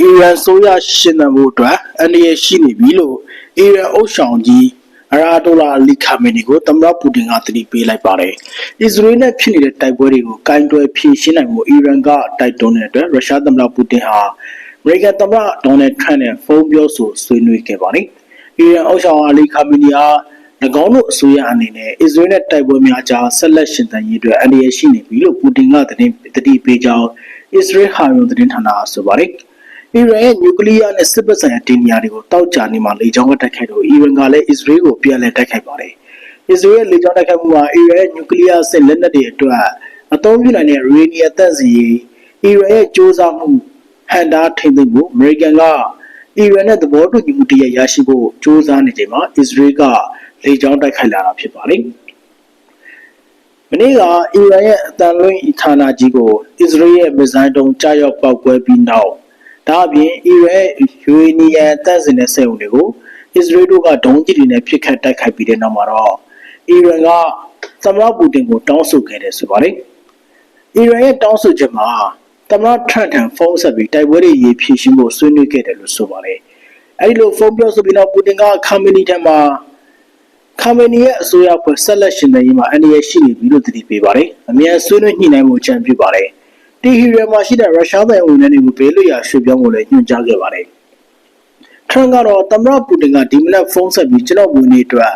အီရန်ဆိုရရှင်သန်မှုအတွက်အန္တရာယ်ရှိနေပြီလို့အီရန်အုပ်ဆောင်ကြီးအရာတိုလာအလီခါမီနီကိုသမ္မတပူတင်ကသတိပေးလိုက်ပါတယ်။အစ္စရေးနဲ့ဖြစ်နေတဲ့တိုက်ပွဲတွေကိုကင်တွယ်ဖြေရှင်းနိုင်ဖို့အီရန်ကတိုက်တွန်းတဲ့အတွက်ရုရှားသမ္မတပူတင်ဟာအမေရိကန်သမ္မတဒေါ်နယ်ထရန့်နဲ့ဖုန်းပြောဆိုဆွေးနွေးခဲ့ပါတယ်။အီရန်အုပ်ဆောင်အလီခါမီနီဟာ၎င်းတို့အစိုးရအနေနဲ့အစ္စရေးနဲ့တိုက်ပွဲများကြားဆက်လက်ရှင်သန်ရေးအတွက်အန္တရာယ်ရှိနေပြီလို့ပူတင်ကသတင်းတတိပေးကြောင်း အစ္စရေးဟာရုံသတင်းဌာနကဆိုပါတယ်။အီရန်ရဲ့နျူကလ িয়ার နဲ့စစ်ပဆိုင်ရာတင်ညာတွေကိုတောက်ကြနေမှာလေကြောင်းကတိုက်ခိုက်လို့အီရန်ကလည်းအစ္စရေးကိုပြန်လည်တိုက်ခိုက်ပါတယ်။အစ္စရေးရဲ့လေကြောင်းတိုက်ခိုက်မှုဟာအီရန်ရဲ့နျူကလ িয়ার စစ်လက်နက်တွေအတွက်အသုံးပြုနိုင်တဲ့ရေနီယာတပ်စီအီရန်ရဲ့စ조사မှုဟန်တာထိမ့်သိမ့်မှုအမေရိကန်ကအီရန်နဲ့သဘောတူညီမှုတရရရှိဖို့စ조사နေချိန်မှာအစ္စရေးကလေကြောင်းတိုက်ခိုက်လာတာဖြစ်ပါတယ်။ မနေ့ကအီရန်ရဲ့အတန်လွင့်ဌာနကြီးကိုအစ္စရေးရဲ့မစ်ဇိုင်းတုံးကြားရောက်ပောက်ကွဲပြီးနောက်ဒါအပြင်အီရန်ရဲ့ယူရေနီယံတန့်စင်တဲ့စက်ရုံတွေကိုအစ္စရေးတို့ကဒုံးကျည်တွေနဲ့ပစ်ခတ်တိုက်ခိုက်ပြီးတဲ့နောက်မှာတော့အီရန်ကသမ္မတပူတင်ကိုတောင်းဆိုခဲ့တယ်ဆိုပါတယ်။အီရန်ရဲ့တောင်းဆိုချက်မှာသမ္မတထရန့်ထံဖုန်းဆက်ပြီးတိုက်ပွဲတွေရေဖြေရှင်းဖို့ဆွေးနွေးခဲ့တယ်လို့ဆိုပါတယ်။အဲဒီလိုဖုန်းပြောဆိုပြီးတော့ပူတင်ကခမ်မနီထံမှာ ခမ်မနီရဲ့အစိုးရဖွဲ့ဆက်လက်ရှင်နေရေးမှာအန္တရာယ်ရှိနေပြီလို့တတိပေးပါတယ်။အမြန်ဆွေးနွေးညှိနှိုင်းမှုကြံပြုပါတယ်။တီဟီရမှာရှိတဲ့ရုရှားနိုင်ငံဝန်ထမ်းတွေကိုဘေးလွတ်ရာရွှေ့ပြောင်းဖို့လည်းညွှန်ကြားခဲ့ပါတယ်။ထရန့်ကတော့သမ္မတပူတင်ကဒီမနက်ဖုန်းဆက်ပြီးကျွန်တော်ဝန်ကြီးအတွက်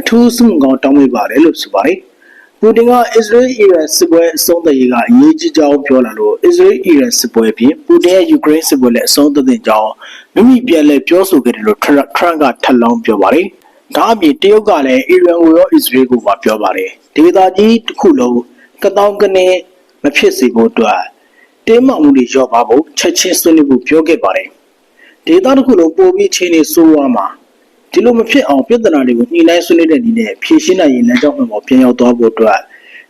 အထူးစုကောင်းတောင်းပေးပါတယ်လို့ဆိုပါတယ်။ပူတင်ကအစ္စရေးအီရန်စစ်ပွဲအဆုံးသတ်ရေးကအရေးကြီးကြောင်းပြောလာလို့အစ္စရေးအီရန်စစ်ပွဲပြင်ပူတင်ရဲ့ယူကရိန်းစစ်ပွဲလည်းအဆုံးသတ်တဲ့ကြောင်းမိမိပြန်လည်ပြောဆိုခဲ့တယ်လို့ထရန့်ကထပ်လောင်းပြောပါတယ်။ ဒါအပြင်တရုတ်ကလည်းအီရန်ကိုရောအစ္စရေးကိုပါပြောပါတယ်ဒေသကြီးတစ်ခုလုံးကတောင်းကနေမဖြစ်စေဖို့အတွက်တင်းမာမှုတွေလျော့ပါဖို့ချက်ချင်းဆွေးနွေးဖို့ပြောခဲ့ပါတယ်ဒေသတစ်ခုလုံးပိုပြီးချင်းနေဆိုးဝါးမှာဒီလိုမဖြစ်အောင်ပြဿနာတွေကိုညှိနှိုင်းဆွေးနွေးတဲ့နည်းနဲ့ဖြေရှင်းနိုင်ရင်လမ်းကြောင်းမှန်ပေါ်ပြန်ရောက်သွားဖို့အတွက်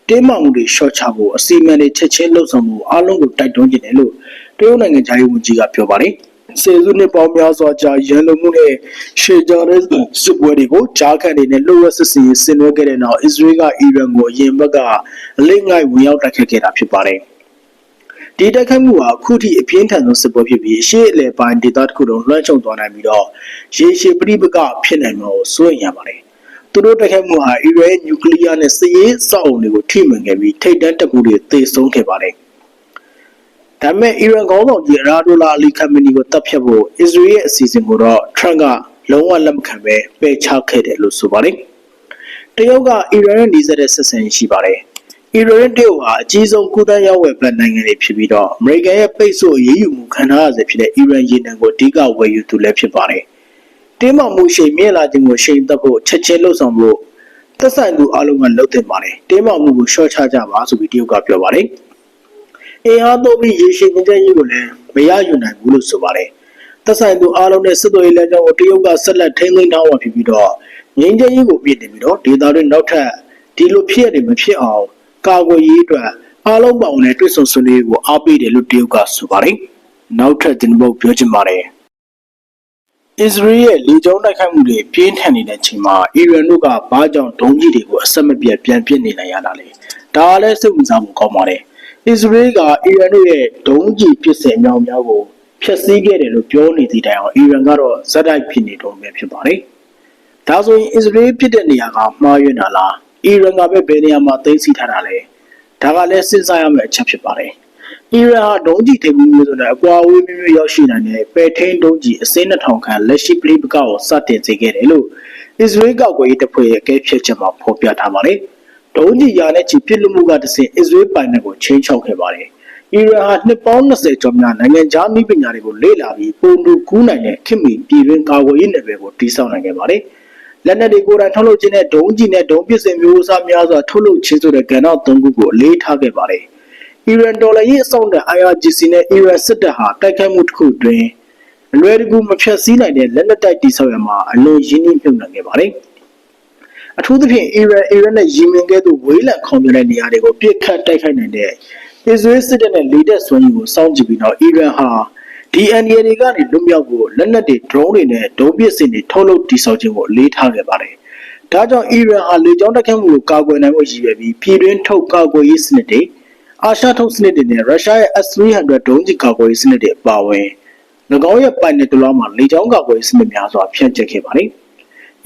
တင်းမာမှုတွေလျှော့ချဖို့အစီအမံတွေချက်ချင်းလှုပ်ဆောင်မှုအားလုံးကိုတိုက်တွန်းကြတယ်လို့တရုတ်နိုင်ငံခြားရေးဝန်ကြီးကပြောပါတယ်။ ဆယ်စုနှစ်ပေါင်းများစွာကြာရန်လိုမှုနဲ့ရှေ့ကြတဲ့စစ်ပွဲတွေကိုကြားခံနေနဲ့လှုပ်ဝက်စစ်စီဆင်နွှဲခဲ့တဲ့နောက်အစ္စရေးကအီရန်ကိုအရင်ဘက်ကအလိမ့်ငိုက်ဝင်ရောက်တိုက်ခတ်ခဲ့တာဖြစ်ပါတယ်။ဒီတိုက်ခိုက်မှုဟာအခုထိအပြင်းထန်ဆုံးစစ်ပွဲဖြစ်ပြီးအရှေ့အလယ်ပိုင်းဒေသတစ်ခုလုံးလွှမ်းခြုံသွားနိုင်ပြီးတော့ရေရှည်ပြိပကဖြစ်နိုင်မှာကိုစိုးရိမ်ရပါတယ်။သူတို့တိုက်ခိုက်မှုဟာအီရန်နျူကလ িয়ার နဲ့စစ်ရေးစောက်အုံတွေကိုထိမှန်ခဲ့ပြီးထိပ်တန်းတပ်မှုတွေသေဆုံးခဲ့ပါတယ်။ ဒါပေမဲ့အီရန်ခေါင်းဆောင်ကြီးရာဒိုလာအလီခမနီကိုတပ်ဖြတ်ဖို့အစ္စရေးရဲ့အစီအစဉ်ကိုတော့ထရန့်ကလုံးဝလက်မခံပဲပယ်ချခဲ့တယ်လို့ဆိုပါတယ်။တရုတ်ကအီရန်နဲ့နှီးစပ်တဲ့ဆက်ဆံရေးရှိပါတယ်။အီရန်နဲ့တရုတ်ဟာအကြီးဆုံးကုသရေးဝယ်ပလက်နိုင်ငံတွေဖြစ်ပြီးတော့အမေရိကန်ရဲ့ပိတ်ဆို့အရေးယူမှုခံထားရစေဖြစ်တဲ့အီရန်ရေနံကိုအဓိကဝယ်ယူသူလည်းဖြစ်ပါတယ်။တင်းမာမှုရှိန်မြင့်လာခြင်းကိုရှိန်သက်ဖို့ချက်ချင်းလှုပ်ဆောင်ဖို့သက်ဆိုင်သူအလုံးကလှုပ်တင်ပါတယ်။တင်းမာမှုကိုရှော့ချကြပါဆိုပြီးတရုတ်ကပြောပါတယ်။ အင်အားသုံးပြီးရေရှည်ငြိမ်းချမ်းရေးကိုလည်းမရယူနိုင်ဘူးလို့ဆိုပါတယ်။သက်ဆိုင်သူအားလုံးနဲ့စစ်သွေးလမ်းကြောင်းကိုတရုတ်ကဆက်လက်ထိန်းသိမ်းထားမှာဖြစ်ပြီးတော့ငြိမ်းချမ်းရေးကိုပြည်နေပြီးတော့ဒေသတွင်းနောက်ထပ်ဒီလိုဖြစ်ရမဖြစ်အောင်ကာကွယ်ရေးအတွက်အားလုံးပေါင်းနဲ့တွစ်ဆုံဆွေးနွေးကိုအားပေးတယ်လို့တရုတ်ကဆိုပါတယ်။နောက်ထပ်ဒီဘုတ်ပြောချင်ပါတယ်။အစ္စရေးရဲ့လေကြောင်းတိုက်ခိုက်မှုတွေပြင်းထန်နေတဲ့အချိန်မှာအီရန်တို့ကဘာကြောင့်ဒုံးကြီးတွေကိုအဆက်မပြတ်ပြန်ပစ်နေနိုင်ရတာလဲ။ဒါကလည်းစိတ်ဝင်စားမှုကောင်းပါတယ်။ အစ္စရေးကအီရန်တို့ရဲ့ဒုံးကျည်ပစ်စင်မြောင်များကိုဖျက်ဆီးခဲ့တယ်လို့ပြောနေသည့်တိုင်အောင်အီရန်ကတော့ဇက်တိုက်ဖြစ်နေတော့ပဲဖြစ်ပါတယ်။ဒါဆိုရင်အစ္စရေးဖြစ်တဲ့နေရာကမှားယွင်းတာလားအီရန်ကပဲဘယ်နေရာမှာသိမ်းဆီးထားတာလဲဒါကလည်းစဉ်းစားရမယ့်အချက်ဖြစ်ပါတယ်။အီရန်ဟာဒုံးကျည်ထိပ်မှုမျိုးစုံနဲ့အကွာအဝေးမျိုးမျိုးရောက်ရှိနိုင်တဲ့ပဲထိန်ဒုံးကျည်အစင်း2000ခန့်လက်ရှိပလိပကကိုစတင်စေခဲ့တယ်လို့အစ္စရေးကောက်ွယ်ရေးတပ်ဖွဲ့ရဲ့အကဲဖြတ်ချက်မှာဖော်ပြထားပါတယ်။ ဒုံးကျည်ရာနဲ့ချီပြစ်လွတ်မှုကတဆင့်အစ္စရေးပိုင်နယ်ကိုချင်းချောက်ခဲ့ပါတယ်။အီရန်ဟာနှစ်ပေါင်း20ကျော်များနိုင်ငံခြားမိပညာတွေကိုလေ့လာပြီးပုံတူကူးနိုင်တဲ့ခင်မီပြည်တွင်းကာကွယ်ရေးနယ်ပယ်ကိုတည်ဆောက်နိုင်ခဲ့ပါတယ်။လက်နက်တွေကိုယ်တိုင်ထုတ်လုပ်ခြင်းနဲ့ဒုံးကျည်နဲ့ဒုံးပစ်စင်မျိုးအစားများစွာထုတ်လုပ်ခြင်းဆိုတဲ့ကဏ္ဍသုံးခုကိုအလေးထားခဲ့ပါတယ်။အီရန်ဒေါ်လာရေးအဆောင်တဲ့ IRGC နဲ့အီရန်စစ်တပ်ဟာတိုက်ခိုက်မှုတစ်ခုတွင်အလွယ်တကူမဖြတ်စည်းနိုင်တဲ့လက်နက်တိုက်တိဆောက်ရမှာအလွန်ရင်းနှီးမြှုပ်နှံခဲ့ပါတယ်။ အထူးသဖြင့်အီရန်အီရန်နဲ့ယီမင်ကဲ့သို့ဝေးလံခေါင်ပြတဲ့နေရာတွေကိုပြစ်ခတ်တိုက်ခိုက်နိုင်တဲ့အစ္စရေးစစ်တပ်နဲ့လေတပ်စွမ်းရည်ကိုစောင့်ကြည့်ပြီးတော့အီရန်ဟာဒီအန်ဒီတွေကနေလွတ်မြောက်ဖို့လက်နက်တွေ drone တွေနဲ့ဒုံးပစ်စင်တွေထုတ်လုပ်တည်ဆောက်ခြင်းကိုအလေးထားခဲ့ပါတယ်။ဒါကြောင့်အီရန်ဟာလေကြောင်းတိုက်ခိုက်မှုကိုကာကွယ်နိုင်ဖို့ရည်ရွယ်ပြီးပြည်တွင်းထုတ်ကာကွယ်ရေးစနစ်တွေအာရှထုတ်စနစ်တွေနဲ့ရုရှားရဲ့ S300 ဒုံးကျည်ကာကွယ်ရေးစနစ်တွေအပါအဝင်၎င်းရဲ့ပိုင်နယ်တလောမှာလေကြောင်းကာကွယ်ရေးစနစ်များစွာဖြန့်ကျက်ခဲ့ပါတယ်။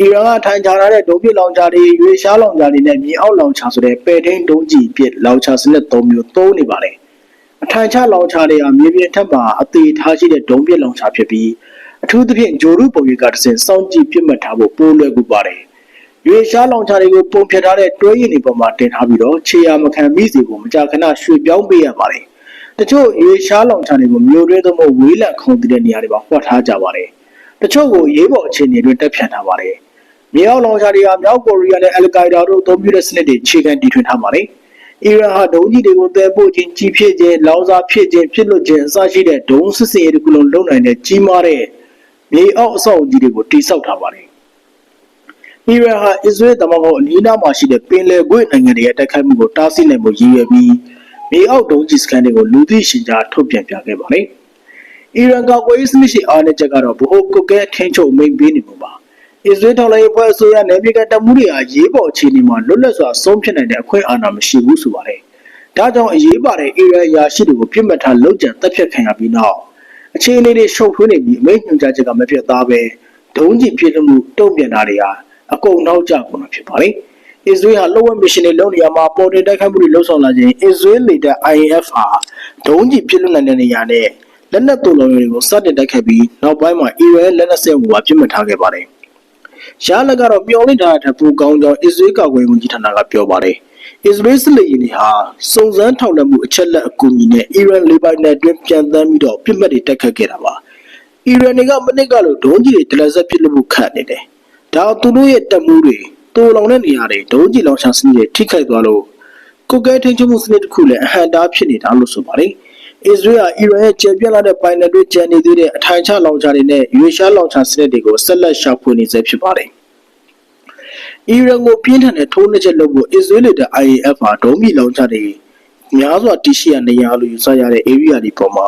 အီရန်ကထိုင်ချထားတဲ့ဒုံးပစ်လောင်ချာတွေ၊ရွေရှားလောင်ချာတွေနဲ့မြေအောက်လောင်ချာဆိုတဲ့ပဲ့ထိန်းဒုံးကျည်ပစ်လောင်ချာစနစ်၃မျိုးသုံးနေပါတယ်။အထိုင်ချလောင်ချာတွေဟာမြေပြင်ထက်မှာအသေးထားရှိတဲ့ဒုံးပစ်လောင်ချာဖြစ်ပြီးအထူးသဖြင့်ဂျိုရုပုံရိပ်ကတစ်ဆင့်စောင့်ကြည့်ပြစ်မှတ်ထားဖို့ပိုးလွယ်ကူပါတယ်။ရွေရှားလောင်ချာတွေကိုပုံဖြတ်ထားတဲ့တွဲရည်တွေပေါ်မှာတင်ထားပြီးတော့ခြေရာမခံမိစေကိုမကြာခဏရွှေ့ပြောင်းပေးရပါတယ်။တချို့ရွေရှားလောင်ချာတွေကိုမျိုးတွဲသို့မဟုတ်ဝေးလံခုံတည်တဲ့နေရာတွေမှာဖွက်ထားကြပါတယ်။တချို့ကိုရေးပေါ်အခြေအနေတွေတက်ဖြတ်ထားပါတယ်။ မြေအောက်လောင်ချာတွေကမြောက်ကိုရီးယားနဲ့အယ်လ်ကိုင်ဒါတို့အသုံးပြုတဲ့စနစ်တွေခြေခံတည်ထွင်ထားပါတယ်။အီရန်ဟာဒုံးကြီးတွေကိုတည်ပို့ခြင်းကြီးဖြစ်ခြင်းလောင်စာဖြစ်ခြင်းဖြစ်လွတ်ခြင်းအစရှိတဲ့ဒုံးစစ်စင်ရေးတစ်ခုလုံးလုံနိုင်တဲ့ကြီးမားတဲ့မြေအောက်အဆောက်အဦကြီးတွေကိုတိစောက်ထားပါတယ်။အီရန်ဟာအစ္စရေးတမန်တော်အနီးအနားမှာရှိတဲ့ပင်လယ်ကွေ့နိုင်ငံတွေရဲ့တိုက်ခိုက်မှုကိုတားဆီးနိုင်မှုရည်ရွယ်ပြီးမြေအောက်ဒုံးကြီးစခန်းတွေကိုလူသိရှင်ကြားထုတ်ပြန်ပြခဲ့ပါတယ်။အီရန်ကကွယ်ရေးစနစ်ရှိအားနည်းချက်ကတော့ဘိုဟိုကုတ်ကဲထင်းချုပ်မိန်ပေးနေမှုပါ။ အစ္စရေးထောက်လှမ်းရေးဖွဲ့အစိုးရနယ်မြေကတမှုတွေဟာရေးပေါ်အခြေအနေမှာလွတ်လပ်စွာဆုံးဖြတ်နိုင်တဲ့အခွင့်အာဏာမရှိဘူးဆိုပါတယ်။ဒါကြောင့်အရေးပါတဲ့အီရန်ရာရှိတွေကိုပြစ်မှတ်ထားလုပ်ကြံတပ်ဖြတ်ခံရပြီးနောက်အခြေအနေတွေရှုပ်ထွေးနေပြီးအမိန့်ညွှန်ကြားချက်ကမဖြစ်သားပဲဒုံးကျည်ပြစ်လို့မှုတုံ့ပြန်တာတွေဟာအကုန်နောက်ကျကုန်တာဖြစ်ပါတယ်။အစ္စရေးဟာလောဝက်မရှင်တွေလုပ်နေရမှာပေါ်တင်တိုက်ခိုက်မှုတွေလှုပ်ဆောင်လာခြင်းအစ္စရေးလေတပ် IAF ဟာဒုံးကျည်ပြစ်လွတ်နိုင်တဲ့နေရာနဲ့လက်နက်တုံလုံးတွေကိုစတင်တိုက်ခိုက်ပြီးနောက်ပိုင်းမှာအီရန်လက်နက်စက်ကိုပါပြစ်မှတ်ထားခဲ့ပါတယ်။ ရလကတော့မျောလင့်ထားတဲ့ပူကောင်းကြောင်းအစ္စရေးကာကွယ်ရေးဝန်ကြီးဌာနကပြောပါတယ်။အစ္စရေးစစ်လေယာဉ်တွေဟာစုံစမ်းထောက်လှမ်းမှုအချက်လက်အကူအညီနဲ့အီရန်လေပိုင်နယ်အတွင်းပြန်တမ်းပြီးတော့ပြစ်မှတ်တွေတိုက်ခတ်ခဲ့တာပါ။အီရန်တွေကမနစ်ကလို့ဒုံးကျည်တွေတလက်ဆက်ပစ်လို့မှုခတ်နေတယ်။ဒါသူတို့ရဲ့တပ်မှုတွေတူလောင်တဲ့နေရာတွေဒုံးကျည်လောင်ချစနစ်တွေထိခိုက်သွားလို့ကုတ်ကဲထိန်းချုပ်မှုစနစ်တစ်ခုလည်းအဟန့်တားဖြစ်နေတာလို့ဆိုပါတယ်။ အစ္စရေးဟာအီရန်ရဲ့ကျေပြန့်လာတဲ့ပိုင်နယ်တွေကျန်နေသေးတဲ့အထိုင်ချလောင်ချတွေနဲ့ရွေရှားလောင်ချစနစ်တွေကိုဆက်လက်ရှာဖွေနေဆဲဖြစ်ပါတယ်။အီရန်ကိုပြင်းထန်တဲ့ထိုးနှက်ချက်လုပ်ဖို့အစ္စရေးလေတပ် IAF ဟာဒုံးမြလောင်ချတွေများစွာတရှိရနေရလို့ယူဆရတဲ့ area ဒီပေါ်မှာ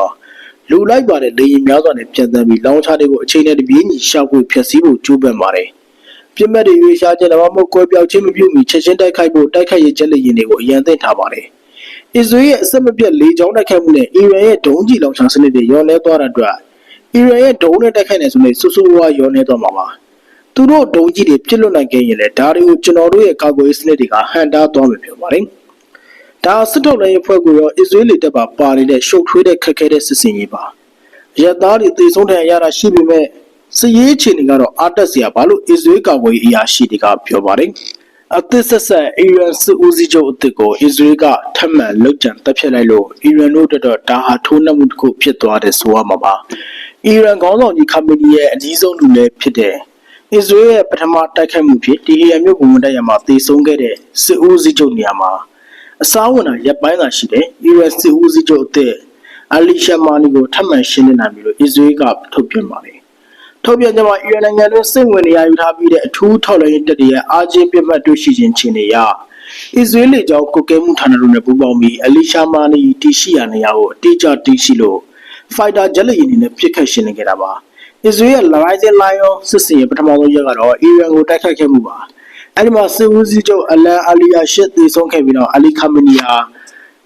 လူလိုက်ပါတဲ့လေရင်များစွာနဲ့ပြန်တမ်းပြီးလောင်ချတွေကိုအချိန်နဲ့တပြေးညီရှောက်ဖို့ဖျက်ဆီးဖို့ကြိုးပမ်းပါတယ်။ပြစ်မဲ့တွေရွေရှားခြင်းတော့မဟုတ်ကွဲပြောက်ခြင်းမပြုမီချက်ချင်းတိုက်ခိုက်ဖို့တိုက်ခိုက်ရေးချက်လေရင်တွေကိုအရန်သိမ်းထားပါတယ်။ အစ္စရေးရဲ့အဆက်မပြတ်လေကြောင်းတိုက်ခိုက်မှုနဲ့အီရန်ရဲ့ဒုံးကျည်လောင်ချစနစ်တွေရောနေသွားတဲ့အတွက်အီရန်ရဲ့ဒုံးနဲ့တိုက်ခိုက်နေဆိုနေဆူဆူဝါရောနေသွားမှာပါ။သူတို့ဒုံးကြီးတွေပြစ်လွတ်နိုင်ခဲ့ရင်လည်းဒါတွေကိုကျွန်တော်တို့ရဲ့ကာကွယ်ရေးစနစ်တွေကဟန်တားသွားမယ်ပြောပါတယ်။ဒါစစ်ထုတ်လည်းအဖွဲ့ကိုရောအစ္စရေးလေတပ်ပါပါနေတဲ့ရှုပ်ထွေးတဲ့ခက်ခဲတဲ့စစ်စင်ရေးပါ။ရသားတွေတေဆုံးတဲ့ရတာရှိပေမဲ့စစ်ရေးအခြေအနေကတော့အားတက်စရာဘာလို့အစ္စရေးကာကွယ်ရေးအရာရှိတွေကပြောပါတယ်။ အသစ်ဆက်ဆက်အီရန်စစ်ဦးစီးချုပ်အသစ်ကိုအစ္စရေးကထပ်မံလုပ်ကြံတပ်ဖြတ်လိုက်လို့အီရန်တို့တော့ဒါဟာထိုးနှက်မှုတစ်ခုဖြစ်သွားတယ်ဆိုရမှာပါ။အီရန်ခေါင်းဆောင်ကြီးခါမီနီရဲ့အကြီးဆုံးလူလည်းဖြစ်တဲ့အစ္စရေးရဲ့ပထမတိုက်ခိုက်မှုဖြစ်ဒီဟီယန်မြို့ကိုဝန်တက်ရမှာတေဆုံးခဲ့တဲ့စစ်ဦးစီးချုပ်နေရာမှာအစားဝင်တာရပ်ပိုင်းသာရှိတယ်။အီရန်စစ်ဦးစီးချုပ်အသစ်အလီရှာမာနီကိုထပ်မံရှင်းလင်းနိုင်ပြီလို့အစ္စရေးကထုတ်ပြန်ပါတယ်။ ထုတ်ပြန်ကြမှာအီရန်နိုင်ငံတွင်းစစ်ဝင်နေရာယူထားပြီးတဲ့အထူးထောက်လှမ်းရေးတပ်တွေရဲ့အာဂျင်းပြတ်မှတ်တွေ့ရှိခြင်းချင်းတွေရအစ္စရေးလေကြောင်းကုတ်ကဲမှုဌာနတို့နဲ့ပူးပေါင်းပြီးအလီရှာမာနီတီရှိရာနေရာကိုအတိအကျတီးရှိလို့ဖိုက်တာဂျက်လေယာဉ်တွေနဲ့ပစ်ခတ်ရှင်းလင်းခဲ့တာပါ။အစ္စရေးရဲ့ Rising Lion စစ်စင်ရဲ့ပထမဆုံးရက်ကတော့အီရန်ကိုတိုက်ခိုက်ခဲ့မှုပါ။အဲဒီမှာစစ်ဦးစီးချုပ်အလန်အာလီယာရှစ်သေဆုံးခဲ့ပြီးတော့အလီခါမနီယာ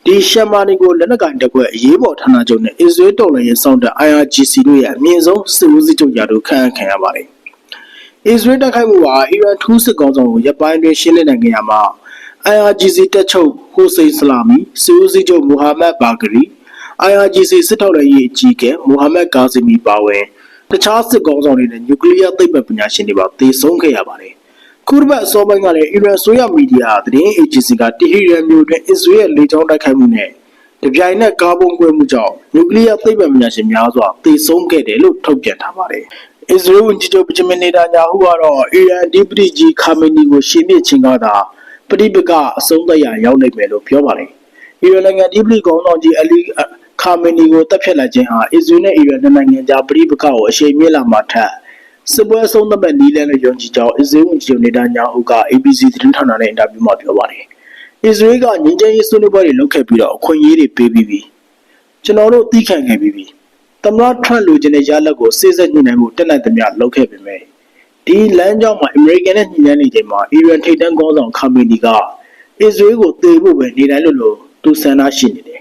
ဒီရှမာနီကိုလက်နက်ကင်တက်ခွဲအရေးပေါ်ဌာနချုပ်နဲ့အစ္စရေးတော်လှန်ရေးစောင့်တဲ့ IRGC တို့ရဲ့အမြင့်ဆုံးစစ်ဦးစီးချုပ်ရာထူးခန့်အပ်ခံရပါတယ်။အစ္စရေးတိုက်ခိုက်မှုဟာအီရန်ထူးစစ်ကောင်းဆောင်ကိုရပ်ပိုင်းတွင်ရှင်းလင်းနိုင်ခဲ့ရမှာ IRGC တက်ချုပ်ဟိုစိန်ဆလာမီစစ်ဦးစီးချုပ်မိုဟာမက်ဘာဂရီ IRGC စစ်ထောက်လှမ်းရေးအကြီးအကဲမိုဟာမက်ကာဇီမီပါဝင်တခြားစစ်ကောင်းဆောင်တွေနဲ့နျူကလ িয়ার သိပ္ပံပညာရှင်တွေပါသေဆုံးခဲ့ရပါတယ်။ ခုတစ်ပတ်အစောပိုင်းကလည်းအီရန်ဆိုရမီဒီယာသတင်းအေဂျင်စီကတီဟီရန်မြို့တွင်အစ္စရေးရဲ့လေကြောင်းတိုက်ခိုက်မှုနဲ့တပြိုင်နက်ကားပုံကွဲမှုကြောင့်နျူကလ িয়ার သိပ္ပံပညာရှင်များစွာသေဆုံးခဲ့တယ်လို့ထုတ်ပြန်ထားပါတယ်။အစ္စရေးဝန်ကြီးချုပ်ဘဂျမင်နေတန်ယာဟုကတော့အီရန်ဒီပတိဂျီခါမီနီကိုရှင်းပြခြင်းကသာပဋိပက္ခအဆုံးသတ်ရရောက်နိုင်မယ်လို့ပြောပါတယ်။အီရန်နိုင်ငံဒီပတိကောင်ဆောင်ကြီးအလီခါမီနီကိုတပ်ဖြတ်လိုက်ခြင်းဟာအစ္စရေးနဲ့အီရန်နိုင်ငံကြားပဋိပက္ခကိုအရှိန်မြင့်လာမှာထက် စစ်ပွဲအဆုံးသတ်မဲ့နီးလန်းနဲ့ယုံကြည်ကြောင်းအစ္စရေးဝန်ကြီးချုပ်နေတန်ယာဟုက ABC သတင်းဌာနနဲ့အင်တာဗျူးမှာပြောပါတယ်။အစ္စရေးကငြိမ်းချမ်းရေးဆွေးနွေးပွဲတွေလုပ်ခဲ့ပြီးတော့အခွင့်အရေးတွေပေးပြီးပြီ။ကျွန်တော်တို့သိခံခဲ့ပြီးပြီ။သမ္မတထရန့်လူချင်းတဲ့ရလက်ကိုစိစက်ညှိနှိုင်းမှုတက်နိုင်သမျှလုပ်ခဲ့ပေမဲ့ဒီလမ်းကြောင်းမှာအမေရိကန်နဲ့ညှိနှိုင်းနေချိန်မှာအီရန်ထိပ်တန်းခေါင်းဆောင်ခါမီနီကအစ္စရေးကိုတေဖို့ပဲနေတိုင်းလို့လို့သူဆန္ဒရှိနေတယ်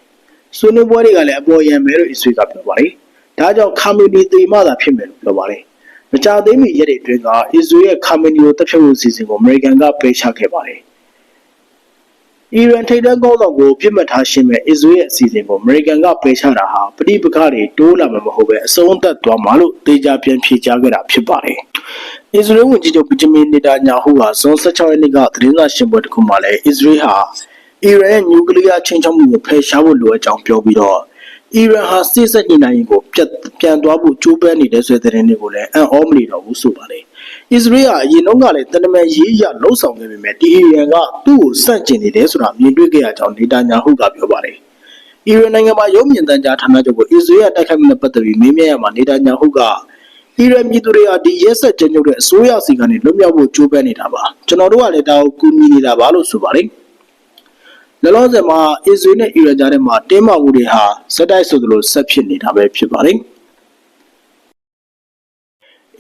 ဆွေးနွေးပွဲတွေကလည်းအပေါ်ယံမယ်လို့အစ္စရေးကပြောပါတယ်။ဒါကြောင့်ခါမီနီတေမသာဖြစ်မယ်လို့ပြောပါတယ်။ မကြသေးမီရက်တွေအတွင်းကအစ္စရေးရဲ့ခါမီနီကိုတပ်ဖြတ်ဖို့စီစဉ်ကိုအမေရိကန်ကပယ်ချခဲ့ပါတယ်။အီရန်ထိပ်တန်းကောင်းဆောင်ကိုပြစ်မှတ်ထားရှင်းမဲ့အစ္စရေးရဲ့အစီအစဉ်ကိုအမေရိကန်ကပယ်ချတာဟာပဋိပက္ခတွေတိုးလာမှာမဟုတ်ပဲအဆုံးသတ်သွားမှာလို့တေချာပြန်ဖြေကြားခဲ့တာဖြစ်ပါတယ်။အစ္စရေးဝန်ကြီးချုပ်ဗဂျမင်နေတာညာဟုဟာဇွန်16ရက်နေ့ကသတင်းစာရှင်းပွဲတစ်ခုမှာလည်းအစ္စရေးဟာအီရန်ရဲ့နျူကလ িয়ার ချင်းချောက်မှုကိုဖယ်ရှားဖို့လိုအပ်ကြောင်းပြောပြီးတော့ အီရန်ဟာစစ်ဆက်ညှိနှိုင်းရေးကိုပြတ်ပြန်သွားဖို့ကြိုးပမ်းနေတဲ့ဆိုတဲ့သတင်းတွေကိုလည်းအံ့ဩမနေတော့ဘူးဆိုပါတယ်။အစ္စရေးဟာအရင်တုန်းကလည်းတနမန်ရေးရလှုပ်ဆောင်ခဲ့ပေမဲ့ဒီအီရန်ကသူ့ကိုစန့်ကျင်နေတယ်ဆိုတာမြင်တွေ့ခဲ့ရကြောင်းနေတာညာဟုကပြောပါတယ်။အီရန်နိုင်ငံမှာရုံးမြင့်တန်းကြားဌာနချုပ်ကိုအစ္စရေးကတိုက်ခိုက်မှုနဲ့ပတ်သက်ပြီးမေးမြန်းရမှာနေတာညာဟုကအီရန်ပြည်သူတွေဟာဒီရက်ဆက်ကြမ်းကြုတ်တဲ့အစိုးရစီကနေလွတ်မြောက်ဖို့ကြိုးပမ်းနေတာပါကျွန်တော်တို့ကလည်းဒါကိုကူညီနေတာပါလို့ဆိုပါတယ် လောလောဆယ်မှာအစ္စရေးနဲ့အီရန်ကြားထဲမှာတင်းမာမှုတွေဟာစက်တိုက်ဆိုသလိုဆက်ဖြစ်နေတာပဲဖြစ်ပါတယ်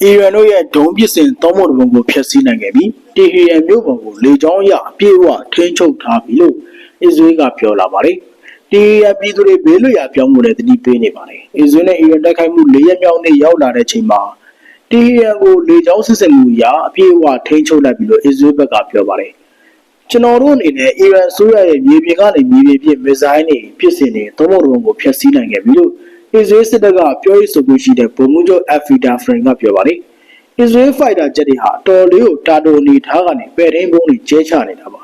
အီရန်တို့ရဲ့ဒုံးပစ်စင်သုံးဖို့တပုံကိုဖျက်ဆီးနိုင်ခဲ့ပြီးတီဟီရန်မြို့ပေါ်ကိုလေကြောင်းရအပြည့်အဝထိန်းချုပ်ထားပြီလို့အစ္စရေးကပြောလာပါတယ်။တီဟီရန်ပြည်သူတွေဘေးလွတ်ရာပြောင်းဖို့လည်းတတိပေးနေပါတယ်။အစ္စရေးနဲ့အီရန်တိုက်ခိုက်မှု၄ရက်မြောက်နေ့ရောက်လာတဲ့ချိန်မှာတီဟီရန်ကိုလေကြောင်းစစ်ဆင်မှုရအပြည့်အဝထိန်းချုပ်လိုက်ပြီလို့အစ္စရေးဘက်ကပြောပါတယ်။ ကျွန်တော်တို့အနေနဲ့အီရန်ဆိုရရဲ့မြေပြင်ကနေမြေပြင်ပြစ်မစ်ဇိုင်းတွေဖြစ်စဉ်တွေသုံးဖို့တပုံကိုဖျက်ဆီးနိုင်ခဲ့ပြီလို့အစ္စရေးစစ်တပ်ကပြောရေးဆိုခွင့်ရှိတဲ့ဗိုလ်မှူးချုပ်အဖီဒါဖရင်ကပြောပါတယ်။ Israel Fighter Jet တွေဟာတော်လေးကိုတာတိုနေထားကနေပဲ့ထင်းပုံးတွေကျဲချနေတာပါ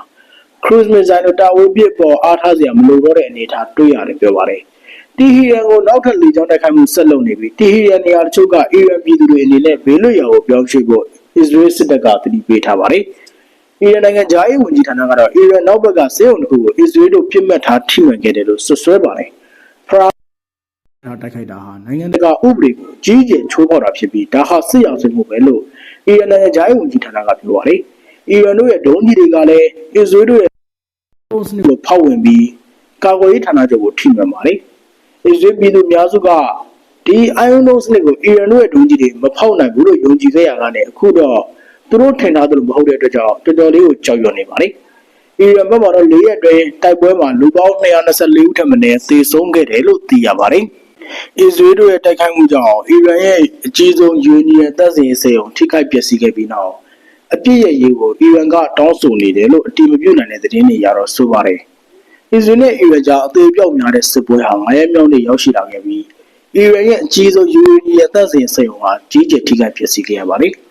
Cruise Missile တို့တာဝေးပစ်ပေါ်အားထားစရာမလိုတော့တဲ့အနေအထားတွေ့ရတယ်ပြောပါတယ်တီဟီရန်ကိုနောက်ထပ်လေကြောင်းတိုက်ခိုက်မှုဆက်လုပ်နေပြီးတီဟီရန်နေရာတချို့ကအီရန်ပြည်သူတွေအနေနဲ့ဘေးလွတ်ရာကိုပြောင်းရွှေ့ဖို့ Israel စစ်တပ်ကတတိပေးထားပါတယ် အီရန်နိုင်ငံဂျာရေးဝန်ကြီးဌာနကတော့အီရန်နောက်ဘက်ကစေုံတစ်ခုကိုအစ္စရေးတို့ပြစ်မှတ်ထားထိမှန်ခဲ့တယ်လို့ဆွဆွဲပါတယ်ဖရာဒါတိုက်ခိုက်တာဟာနိုင်ငံတကာဥပဒေကိုကြီးကျယ်ချိုးဖောက်တာဖြစ်ပြီးဒါဟာစစ်ရောက်စစ်မှုပဲလို့အီရန်နိုင်ငံဂျာရေးဝန်ကြီးဌာနကပြောပါတယ်အီရန်တို့ရဲ့ဒုံးကြီးတွေကလည်းအစ္စရေးတို့ရဲ့ပုံစံကိုဖောက်ဝင်ပြီးကာကွယ်ရေးဌာနချုပ်ကိုထိမှန်ပါတယ်အစ္စရေးပြည်သူများစုကဒီ Iron Dome စနစ်ကိုအီရန်တို့ရဲ့ဒုံးကြီးတွေမဖောက်နိုင်ဘူးလို့ယုံကြည်ခဲ့ရတာနဲ့အခုတော့ သူတို့ထင်ထားသလိုမဟုတ်တဲ့အတွက်ကြောင့်တော်တော်လေးကိုကြောက်ရွံ့နေပါတယ်အီရန်ဘက်မှာတော့၄ရက်အတွင်းတိုက်ပွဲမှာလူပေါင်း224ဦးထက်မနည်းသေဆုံးခဲ့တယ်လို့သိရပါတယ်။အစ္စရေးတို့ရဲ့တိုက်ခိုက်မှုကြောင့်အီရန်ရဲ့အကြီးဆုံးယူနီယံတပ်စင်စေုံထိခိုက်ပျက်စီးခဲ့ပြီးနောက်အပြစ်ရဲ့ရေးကိုအီရန်ကတောင်းဆိုနေတယ်လို့အတိမပြုနိုင်တဲ့သတင်းတွေရတော့ဆိုပါတယ်။အစ္စရေးနဲ့အီရန်ကြားအသေးပြောက်များတဲ့စစ်ပွဲဟာ9ရက်မြောက်နေ့ရောက်ရှိလာခဲ့ပြီးအီရန်ရဲ့အကြီးဆုံးယူနီယံတပ်စင်စေုံဟာကြီးကျယ်ထိခိုက်ပျက်စီးခဲ့ရပါတယ်။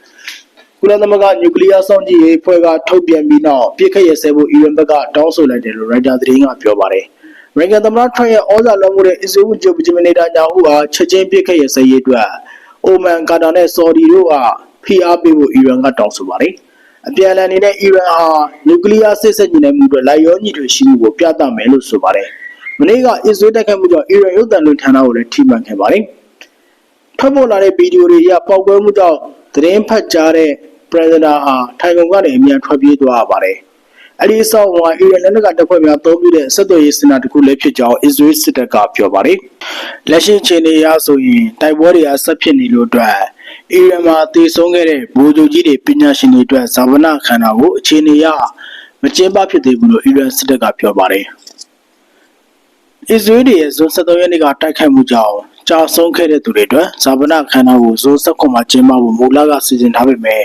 ကုလသမဂ္ဂနျူကလ িয়ার စောင့်ကြည့်ရေးဖွဲ့ကထုတ်ပြန်ပြီးနောက်ပြစ်ခတ်ရစဲဖို့အီရန်ဘက်ကတောင်းဆိုလိုက်တယ်လို့ရိုက်တာသတင်းကပြောပါတယ်။နိုင်ငံသမ္မတထရန့်ရဲ့ဩဇာလွှမ်းမိုးတဲ့အစ္စရေးဝန်ကြီးဂျမနီတာညာဟုဟာချက်ချင်းပြစ်ခတ်ရစဲရေးအတွက်အိုမန်ကာတာနဲ့ဆော်ဒီတို့ကဖိအားပေးဖို့အီရန်ကတောင်းဆိုပါတယ်။အပြန်အလှန်အနေနဲ့အီရန်ဟာနျူကလ িয়ার စစ်ဆက်ညီနိုင်မှုအတွက်လိုက်ရောညီတွေရှိမှုကိုပြသမယ်လို့ဆိုပါတယ်။မနေ့ကအစ္စရေးတိုက်ခိုက်မှုကြောင့်အီရန်ရုပ်သံလွှင့်ဌာနကိုလည်းထိမှန်ခဲ့ပါတယ်။ထွက်ပေါ်လာတဲ့ဗီဒီယိုတွေအရပေါက်ကွဲမှုကြောင့် သတင်းဖတ်ကြားတဲ့ Predator ဟာထိုင်ကုန်ကနေအမြန်ထွက်ပြေးသွားရပါတယ်။အဲဒီဆောက်ကအီရန်လက်နက်ကတပ်ဖွဲ့များသုံးပြုတဲ့ဆက်သွယ်ရေးစင်တာတစ်ခုလည်းဖြစ်ကြောင်းအစ္စရေးစစ်တပ်ကပြောပါတယ်။လက်ရှိချိန်နေရဆိုရင်တိုက်ပွဲတွေကဆက်ဖြစ်နေလို့အတွက်အီရန်မှာတည်ဆုံးခဲ့တဲ့ဗိုလ်ချုပ်ကြီးတွေပညာရှင်တွေအတွက်ဇာဝနာခန္ဓာကိုအခြေအနေရမကျင်းပဖြစ်သေးဘူးလို့အီရန်စစ်တပ်ကပြောပါတယ်။အစ္စရေးရဲ့ဇွန်23ရက်နေ့ကတိုက်ခိုက်မှုကြောင့် ကြာဆုံးခဲ့တဲ့သူတွေအတွက်ဇာဗနာခန္ဓာကိုဇိုးဆက်ခွန်မှာကျင်းပဖို့မူလကစီစဉ်ထားပေမဲ့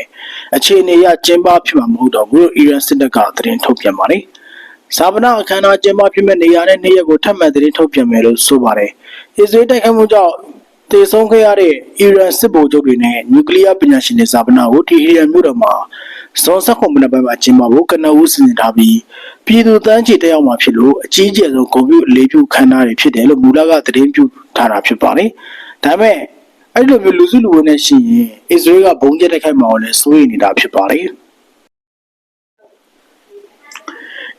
အခြေအနေအရကျင်းပဖြစ်မှာမဟုတ်တော့ဘူးလို့အီရန်စစ်တပ်ကသတင်းထုတ်ပြန်ပါတယ်။ဇာဗနာအခမ်းအနားကျင်းပဖြစ်မဲ့နေရာနဲ့နေရာကိုထပ်မံသတင်းထုတ်ပြန်မယ်လို့ဆိုပါတယ်။အစ္စရေးတိုက်ခိုက်မှုကြောင့်တည်ဆုံးခဲ့ရတဲ့အီရန်စစ်ဗိုလ်ချုပ်တွေနဲ့နျူကလ িয়ার ပညာရှင်တွေဇာဗနာကိုတီဟီရန်မြို့တော်မှာ ဇွန်ဆက်ခွန်မနက်ပိုင်းမှာကျင်းပဖို့ကနဦးစီစဉ်ထားပြီးပြည်သူတန်းချီတက်ရောက်မှာဖြစ်လို့အကြီးအကျယ်ဆုံးဂုဏ်ပြုအလေးပြုခမ်းနားတွေဖြစ်တယ်လို့မူလကသတင်းပြုထားတာဖြစ်ပါတယ်။ဒါပေမဲ့အဲ့လိုမျိုးလူစုလူဝန်းနဲ့ရှိရင်အစ္စရေးကဘုံကျက်တိုက်ခိုက်မှာကိုလည်းစိုးရိမ်နေတာဖြစ်ပါတယ်။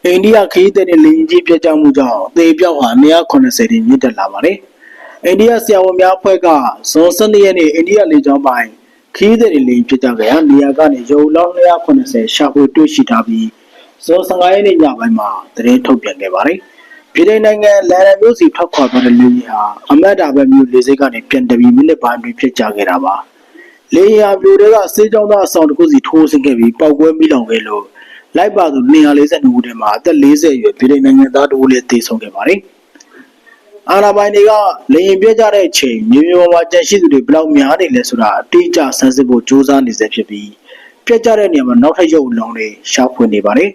အိန္ဒိယခရီးသည်တွေလေယာဉ်ကြီးပြတ်ကျမှုကြောင့်သေပြောက်ဟာ180တိမြင့်တက်လာပါတယ်။အိန္ဒိယဆရာဝန်များအဖွဲ့ကဇွန်12ရက်နေ့အိန္ဒိယလေကြောင်းပိုင်း ခရီးသည်တွေလေယာဉ်ပြတ်ကျခဲ့ရာနေရာကနေရုံလောင်း280ရှာဖွေတွေ့ရှိထားပြီးဇွန်15ရက်နေ့ညပိုင်းမှာသတင်းထုတ်ပြန်ခဲ့ပါတယ်။ပြည်ထောင်နိုင်ငံလန်ဒန်မြို့စီထွက်ခွာသွားတဲ့လေယာဉ်ဟာအမတ်တာဘက်မြို့လေဆိပ်ကနေပြန်တပြီးမိနစ်ပိုင်းတွင်ဖြစ်ကြခဲ့တာပါ။လေယာဉ်ဟာမြို့တွေကစေးကြောင်းသားအဆောင်တစ်ခုစီထိုးဆင်းခဲ့ပြီးပောက်ကွဲမိလောင်ခဲ့လို့လိုက်ပါသူ242ဦးထဲမှာအသက်40အရွယ်ပြည်ထောင်နိုင်ငံသားတဦးလည်းသေဆုံးခဲ့ပါတယ်။ အာဏာပိုင်တွေကလေရင်ပြကြတဲ့အချိန်မြေမြေပေါ်မှာကြန့်ရှိသူတွေဘယ်လောက်များနေလဲဆိုတာအတိအကျဆန်းစစ်ဖို့ကြိုးစားနေစေဖြစ်ပြီးပြကြတဲ့နေရာမှာနောက်ထပ်ရုပ်အလုံးတွေရှာဖွေနေပါတယ်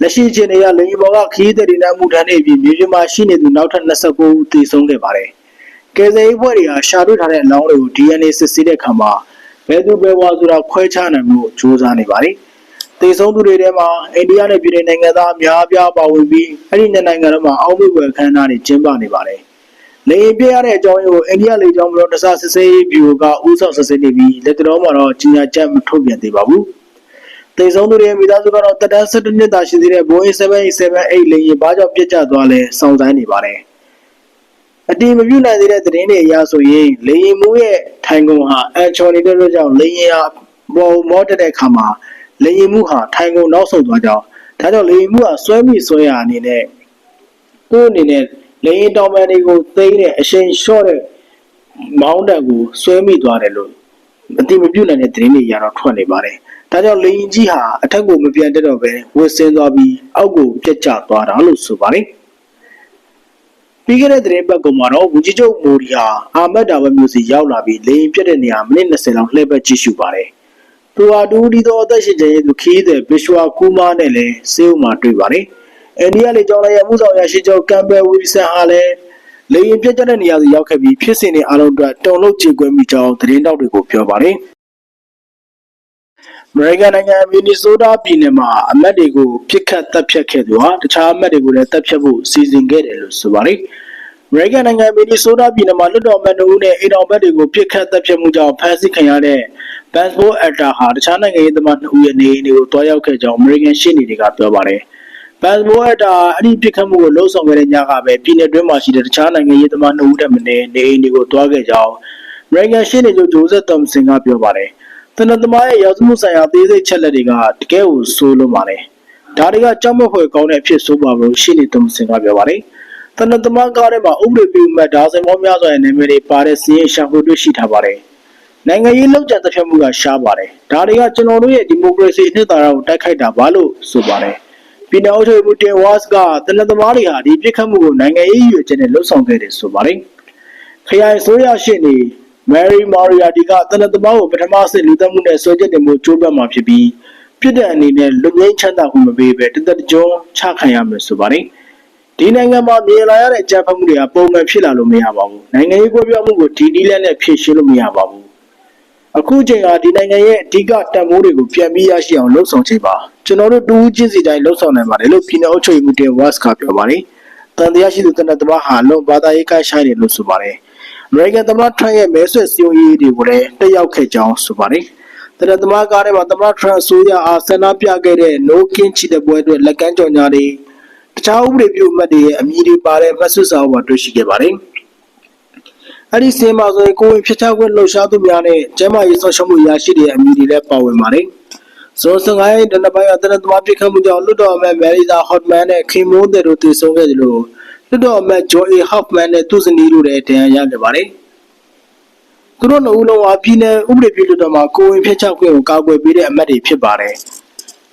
လက်ရှိအချိန်တွေကလေရင်ပေါ်ကခရီးသည်တွေနဲ့အမှုထမ်းနေပြီးမြေပြင်မှာရှိနေသူနောက်ထပ်29ဦးသေဆုံးခဲ့ပါတယ်ကယ်ဆယ်ရေးဖွဲ့တွေကရှာတွေ့ထားတဲ့အလောင်းတွေကို DNA စစ်ဆေးတဲ့အခါမှာဘယ်သူဘယ်ဝါဆိုတာခွဲခြားနိုင်မှုကြိုးစားနေပါတယ်သေဆုံးသူတွေထဲမှာအိန္ဒိယနဲ့ပြည်내နိုင်ငံသားအများအပြားပါဝင်ပြီးအဲ့ဒီနှစ်နိုင်ငံတို့မှာအောက်မေ့ွယ်ခမ်းနားတွေကျင်းပနေပါတယ်။ လေရင်ပြရတဲ့အကြောင်းရင်းကိုအိန္ဒိယလေကြောင်းဘလို့တစားစစ်ဆေးရေးဗျူရိုကဥဆောင်စစ်ဆေးနေပြီးလက်တော်မှာတော့ကြီးညာချက်မထုတ်ပြန်သေးပါဘူး။သေဆုံးသူတွေရဲ့မိသားစုကတော့တက်တန်း17နှစ်သာရှိသေးတဲ့ Boeing 787-8လေယာဉ်ဘာကြောင့်ပြတ်ကျသွားလဲစောင့်ဆိုင်းနေပါတယ်။အတီးမပြုတ်နိုင်သေးတဲ့သတင်းတွေအရဆိုရင်လေရင်မူရဲ့ထိုင်ကုန်ဟာအန်ချော်နေတဲ့အတွက်ကြောင့်လေရင်ဟာပေါ်မောတက်တဲ့အခါမှာလေရင်မှုဟာထိုင်ကုန်နောက်ဆုတ်သွားကြောင်းဒါကြောင့်လေရင်မှုဟာဆွဲမိဆွဲရအနေနဲ့ကိုယ်အနေနဲ့ လေရင်တောင်ပန်တွေကိုသိမ်းတဲ့အရှိန်လျှော့တဲ့မောင်းတက်ကိုဆွဲမိသွားတယ်လို့အတိမပြုတ်နိုင်တဲ့သတင်းတွေရတော့ထွက်နေပါတယ်ဒါကြောင့်လေရင်ကြီးဟာအထက်ကိုမပြန်တက်တော့ပဲဝစ်ဆင်းသွားပြီးအောက်ကိုပြတ်ကျသွားတာလို့ဆိုပါတယ်ပြီးခဲ့တဲ့သတင်းပတ်ကမှာတော့ဝူကြီးချုပ်မိုဒီဟာအာမတ်ဒါဝဲမျိုးစီရောက်လာပြီးလေရင်ပြတ်တဲ့နေရာမိနစ်20လောက်လှည့်ပတ်ကြည့်ရှုပါတယ်။သူဟာတူဒီသောအသက်ရှင်ခြင်းရဲ့သူခီးတဲ့ဘစ်ရှွာကူမာနဲ့လည်းစေးဥမှာတွေ့ပါတယ်။ အိန္ဒိယလေကြောင်းလိုင်းရဲ့မှုဆောင်ရရှိချုပ်ကမ်ဘယ်ဝီဆန်ဟာလည်းလေရင်ပြတ်တဲ့နေရာစီရောက်ခဲ့ပြီးဖြစ်စဉ်တွေအလုံးအတွက်တုံလို့ကြေကွဲမိကြောင်းသတင်းတောက်တွေကိုပြောပါတယ်။အမေရိကန်နိုင်ငံမင်နီဆိုးတားပြည်နယ်မှာအမတ်တွေကိုပြစ်ခတ်တပ်ဖြတ်ခဲ့သူဟာတခြားအမတ်တွေကိုလည်းတပ်ဖြတ်ဖို့စီစဉ်ခဲ့တယ်လို့ဆိုပါတယ်။အမေရိကန်နိုင်ငံမီနီဆိုးတာပြည်နယ်မှာလွတ်တော်အမတ်တို့နဲ့အိမ်တော်ဘက်တွေကိုပြစ်ခတ်တပ်ဖြတ်မှုကြောင့်ဖမ်းဆီးခံရတဲ့ဘန်စဘိုအက်တာဟာတခြားနိုင်ငံရေးသမား2ဦးရဲ့နေအိမ်တွေကိုတွားရောက်ခဲ့ကြောင်းအမေရိကန်ရှေ့နေတွေကပြောပါတယ်။ ဘန်စဘိုအက်တာအဲ့ဒီပြစ်ခတ်မှုကိုလှုံ့ဆော်ခဲ့တဲ့ညကပဲပြည်내တွင်းမှာရှိတဲ့တခြားနိုင်ငံရေးသမား2ဦးတက်မနေနေအိမ်တွေကိုတွားခဲ့ကြောင်းအမေရိကန်ရှေ့နေချုပ်ဂျိုးဆက်တမ်ဆင်ကပြောပါတယ်။တနင်္သမားရဲ့ရောက်မှုဆိုင်ရာသေးစိတ်ချက်လက်တွေကတကယ်ကိုဆိုးလွန်းပါတယ်။ဒါတွေကကြောက်မက်ဖွယ်ကောင်းတဲ့အဖြစ်ဆိုးပါလို့ရှေ့နေတမ်ဆင်ကပြောပါတယ်။တနင်္သမားကားထဲမှာဥပဒေပြုမဲ့ဒါဇင်ပေါင်းများစွာရဲ့နာမည်တွေပါတဲ့စီးရင်ရှာဖွေတွေ့ရှိထားပါတယ်။နိုင်ငံရေးလောက်ကျန်တစ်ဖက်မှုကရှားပါတယ်။ဒါတွေကကျွန်တော်တို့ရဲ့ဒီမိုကရေစီအနှစ်သာရကိုတိုက်ခိုက်တာပါလို့ဆိုပါတယ်။ ပြည်နယ်အုပ်ချုပ်မှုတင်ဝါစ်ကတနင်္သမားတွေဟာဒီပြစ်ခတ်မှုကိုနိုင်ငံရေးရွေချက်နဲ့လှုပ်ဆောင်ခဲ့တယ်ဆိုပါတယ်။ခရိုင်ဆိုရရှိနေမယ်ရီမာရီယာဒီကတနင်္သမားကိုပထမဆင့်လူသက်မှုနဲ့ဆွဲချက်တင်မှုကြိုးပမ်းမှာဖြစ်ပြီးပြစ်တဲ့အနေနဲ့လူငင်းချမ်းသာမှုမပေးဘဲတသက်ကြုံချခံရမယ်ဆိုပါတယ်။ဒီနိုင်ငံမှာမြင်လာရတဲ့အကြမ်းဖက်မှုတွေကပုံမှန်ဖြစ်လာလို့မရပါဘူးနိုင်ငံရေးကွဲပြားမှုကိုဒီနည်းလမ်းနဲ့ဖြေရှင်းလို့မရပါဘူး အခုချိန်ဟာဒီနိုင်ငံရဲ့အဓိကတန်ဖိုးတွေကိုပြန်ပြီးရရှိအောင်လှုံ့ဆော်ချိန်ပါကျွန်တော်တို့တူးချင်းစီတိုင်းလှုံ့ဆော်နိုင်ပါတယ်လို့ပြည်내အုပ်ချုပ်ရေးမှူးတင်ဝတ်စ်ကပြောပါတယ်တန်တရားရှိသူတနတ်သမားဟာလုံဘာသာရေးကရှိုင်းတယ်လို့ဆိုပါတယ်အမေရိကန်သမ္မတထရန့်ရဲ့မဲဆွယ်စည်းရုံးရေးတွေကိုလည်းတက်ရောက်ခဲ့ကြောင်းဆိုပါတယ်တရသမားကားထဲမှာသမ္မတထရန့်အစိုးရအားဆန္ဒပြခဲ့တဲ့ no king ချီတဲ့ပွဲအတွက်လက်ကမ်းကြော်ညာတွေတခြားဥပဒေပြုအမတ်တွေရဲ့အမည်တွေပါတဲ့မတ်ဆွစာအုပ်မှာတွေ့ရှိခဲ့ပါတယ်။ အဲ့ဒီစင်မှာဆိုရင်ကိုဝင်ဖြစ်ချခွင့်လှုပ်ရှားသူများနဲ့ကျမ်းမာရေးဆောင်ရှောက်မှုရရှိတဲ့အမည်တွေလည်းပါဝင်ပါတယ်။ဇွန်15ရက်ဒဏ္ဍပိုင်းအတရသမားပြစ်ခတ်မှုကြောင့်လွတ်တော်အမတ်မယ်ရီဇာဟော့မန်နဲ့ခင်မိုးတဲ့တို့တည်ဆုံခဲ့တယ်လို့လွတ်တော်အမတ်ဂျော်အေဟော့မန်နဲ့သူ့ဇနီးတို့လည်းတရားရခဲ့ပါတယ်။သူတို့နှစ်ဦးလုံးဟာပြည်내ဥပဒေပြုလွတ်တော်မှာကိုဝင်ဖြစ်ချခွင့်ကိုကာကွယ်ပေးတဲ့အမတ်တွေဖြစ်ပါတယ်။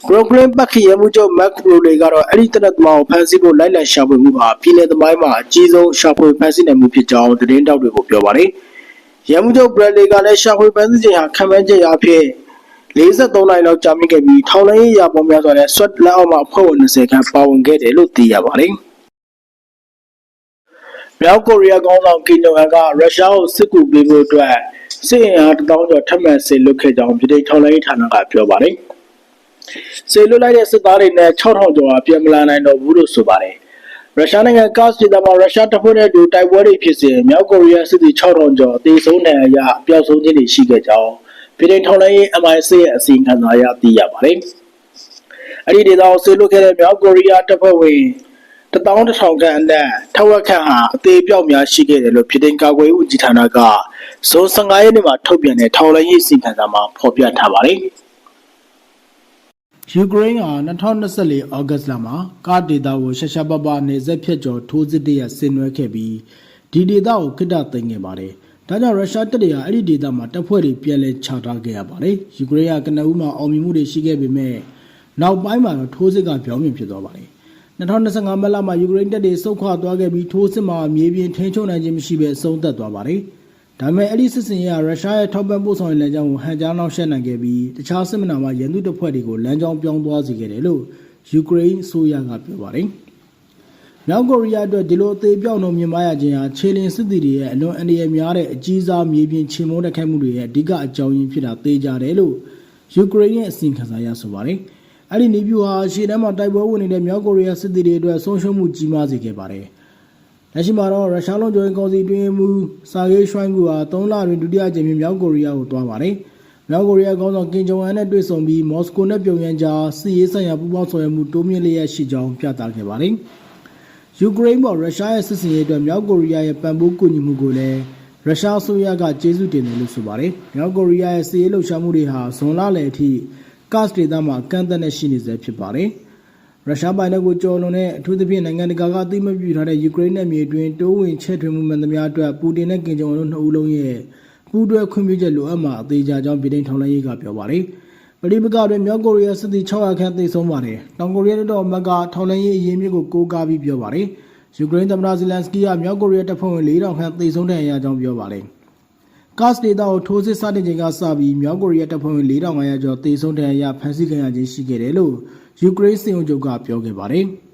Brooklyn ပတ်ခရဲမှုချုပ် Mark Rowley ကတော့အဲ့ဒီတနက်သမားကိုဖမ်းဆီးဖို့လိုက်လံရှာဖွေမှုဟာပြည်내သမိုင်းမှာအကြီးဆုံးရှာဖွေဖမ်းဆီးနိုင်မှုဖြစ်ကြောင်းသတင်းတောက်တွေကိုပြောပါတယ်။ရဲမှုချုပ် Bradley ကလည်းရှာဖွေဖမ်းဆီးချိန်ဟာခံမှန်းချက်အဖြစ်43နိုင်လောက်ကြာမြင့်ခဲ့ပြီးထောင်လိုင်းရေးရာပေါင်းများစွာနဲ့ SWAT လက်အောက်မှာအဖွဲ့ဝင်20ခန့်ပါဝင်ခဲ့တယ်လို့သိရပါတယ်။မြောက်ကိုရီးယားကောင်ဆောင်ကင်ဂျုံအန်ကရုရှားကိုစစ်ကူပေးဖို့အတွက်စစ်အင်အား1000ကျော်ထပ်မံဆေလွတ်ခဲ့ကြောင်းပြည်ထောင်လိုင်းဌာနကပြောပါတယ်။ ဆေလွတ်လိုက်တဲ့စစ်သားတွေနဲ့6000ကျော်ဟာပြန်မလာနိုင်တော့ဘူးလို့ဆိုပါတယ်။ရုရှားနိုင်ငံကတ်စ်ဒေသမှာရုရှားတပ်ဖွဲ့တွေတိုက်ပွဲတွေဖြစ်စဉ်မြောက်ကိုရီးယားစစ်သည်6000ကျော်အသေးဆုံးတဲ့အရာပျောက်ဆုံးခြင်းတွေရှိခဲ့ကြောင်းပြည်ထောင်လိုင်း MI6 ရဲ့အစီရင်ခံစာအရသိရပါတယ်။အဲ့ဒီဒေသကိုဆေလွတ်ခဲ့တဲ့မြောက်ကိုရီးယားတပ်ဖွဲ့ဝင်11000ခန့်အနက်ထက်ဝက်ခန့်ဟာအသေးပြောက်များရှိခဲ့တယ်လို့ပြည်ထောင်ကာကွယ်ရေးဦးကြီးဌာနကဇွန်15ရက်နေ့မှာထုတ်ပြန်တဲ့ထောက်လှမ်းရေးစီကံစာမှာဖော်ပြထားပါတယ်။ ယူကရိန်းဟာ2024ဩဂတ်လမှာကာဒေတာကိုရှရှာပပနေဆက်ဖြတ်ကျော်ထိုးစစ်တရဆင်နွှဲခဲ့ပြီးဒီဒေတာကိုခိတ္တသိမ်းခဲ့ပါတယ်။ဒါကြောင့်ရုရှားတပ်တွေကအဲ့ဒီဒေတာမှာတပ်ဖွဲ့တွေပြန်လည်ချထားခဲ့ရပါတယ်။ယူကရိန်းကကနအူးမှာအောင်မြင်မှုတွေရှိခဲ့ပေမဲ့နောက်ပိုင်းမှာတော့ထိုးစစ်ကပြောင်းပြန်ဖြစ်သွားပါတယ်။2025မတ်လမှာယူကရိန်းတပ်တွေဆုတ်ခွာသွားခဲ့ပြီးထိုးစစ်မှာမြေပြင်ထိန်းချုပ်နိုင်ခြင်းမရှိဘဲအဆုံးသတ်သွားပါတယ်။ ဒါပေမဲ့အဲ့ဒီစစ်စင်ရေးကရုရှားရဲ့ထောက်ပံ့ပို့ဆောင်ရေးလမ်းကြောင်းကိုဟန်ကြားနှောင့်ယှက်နိုင်ခဲ့ပြီးတခြားစစ်မနာမှာရန်သူတပ်ဖွဲ့တွေကိုလမ်းကြောင်းပြောင်းသွားစေခဲ့တယ်လို့ယူကရိန်းအစိုးရကပြောပါတယ်။မြောက်ကိုရီးယားအတွက်ဒီလိုအသေးပြောင်းနှုံမြင်မာရခြင်းဟာခြေလျင်စစ်သည်တွေရဲ့အလွန်အန္တရာယ်များတဲ့အကြီးစားမြေပြင်ချေမှုန်းတိုက်ခိုက်မှုတွေရဲ့အဓိကအကြောင်းရင်းဖြစ်တာသိကြတယ်လို့ယူကရိန်းရဲ့အစီအခံစာရဆိုပါတယ်။အဲ့ဒီနေပြူဟာရှေ့တန်းမှာတိုက်ပွဲဝင်နေတဲ့မြောက်ကိုရီးယားစစ်သည်တွေအတွက်ဆုံးရှုံးမှုကြီးမားစေခဲ့ပါတယ်။ လက်ရှိမှာတော့ရုရှားလုံးကျော်ရင်ကောင်စီတွင်မူစာဂေးရွှိုင်းကူဟာ3လတွင်ဒုတိယအကြိမ်မြောက်ကိုရီးယားကိုသွားပါတယ်။မြောက်ကိုရီးယားခေါင်းဆောင်ကင်ဂျုံအန်နဲ့တွေ့ဆုံပြီးမော်စကိုနဲ့ပြုံယမ်းကြားစစ်ရေးဆိုင်ရာပူးပေါင်းဆောင်ရွက်မှုတိုးမြင့်လျက်ရှိကြောင်းပြသခဲ့ပါတယ်။ယူကရိန်းပေါ်ရုရှားရဲ့စစ်စင်ရေးအတွက်မြောက်ကိုရီးယားရဲ့ပံ့ပိုးကူညီမှုကိုလည်းရုရှားအစိုးရကကျေးဇူးတင်တယ်လို့ဆိုပါတယ်။မြောက်ကိုရီးယားရဲ့စစ်ရေးလှုပ်ရှားမှုတွေဟာဇွန်လလယ်အထိကတ်ဒေသမှာကန့်သက်နေရှိနေဆဲဖြစ်ပါတယ်။ ရုရှားပိုင်နယ်ကိုကျော်လွန်တဲ့အထူးသဖြင့်နိုင်ငံတကာကအသိမပြုထားတဲ့ယူကရိန်းနယ်မြေတွင်တိုးဝင်ချဲ့ထွင်မှုမှန်သမျှအတွက်ပူတင်နဲ့ကင်ဂျုံတို့နှစ်ဦးလုံးရဲ့ပူးတွဲခွင့်ပြုချက်လိုအပ်မှာအသေးချာကြောင်းဗြိတိန်ထောက်လှမ်းရေးကပြောပါတယ်။ပဋိပက္ခတွင်မြောက်ကိုရီးယားစစ်သည်600ခန့်သေဆုံးပါတယ်။တောင်ကိုရီးယားတို့အမတ်ကထောက်လှမ်းရေးအရင်းမြစ်ကိုကိုးကားပြီးပြောပါတယ်။ယူကရိန်းသမ္မတဇီလန်စကီကမြောက်ကိုရီးယားတပ်ဖွဲ့ဝင်4000ခန့်သေဆုံးတဲ့အရာကြောင်းပြောပါတယ်။ကတ်စ်ဒေတာကိုထိုးစစ်စတင်ချိန်ကစပြီးမြောက်ကိုရီးယားတပ်ဖွဲ့ဝင်4500ကျော်တေဆုံးတဲ့အရာဖမ်းဆီးခံရခြင်းရှိခဲ့တယ်လို့ ယူကရိန်းစစ်အုပ်ချုပ်ကပြောခဲ့ပါတယ်။